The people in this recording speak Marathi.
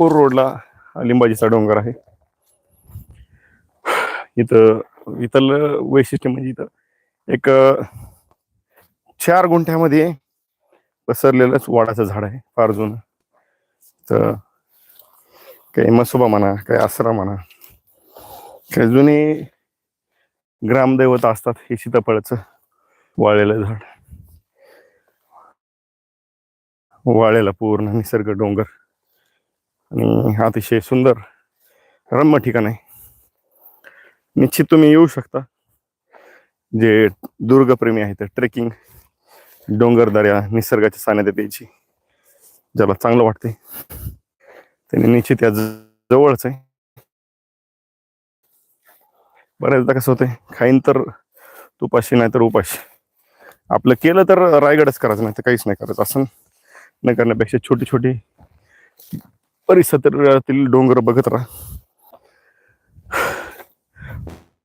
कोर रोडला लिंबाजीचा डोंगर आहे. इथं इथलं वैशिष्ट्य म्हणजे इथं एक चार गुंठ्यामध्ये पसरलेलंच वाडाचं झाड आहे फार जुनं. तर काही मसोबा म्हणा काही आसरा म्हणा काही जुने ग्रामदैवत असतात हे सीताफळाचं वाळलेलं झाड. वाळेला पूर्ण निसर्ग डोंगर. आणि अतिशय सुंदर रम्य ठिकाण आहे. निश्चित तुम्ही येऊ शकता. जे दुर्गप्रेमी आहेत ट्रेकिंग डोंगरदऱ्या निसर्गाच्या सान्निध्यात यायची ज्याला चांगलं वाटते त्यांनी निश्चित या जवळच आहे. बऱ्याचदा कसं होतंय खाईन तर तुपाशी नाही तर उपाशी. आपलं केलं तर रायगडच करायचं नाही तर काहीच नाही करायचं. असं न करण्यापेक्षा छोटी छोटी परिसरातील डोंगर बघत राहा.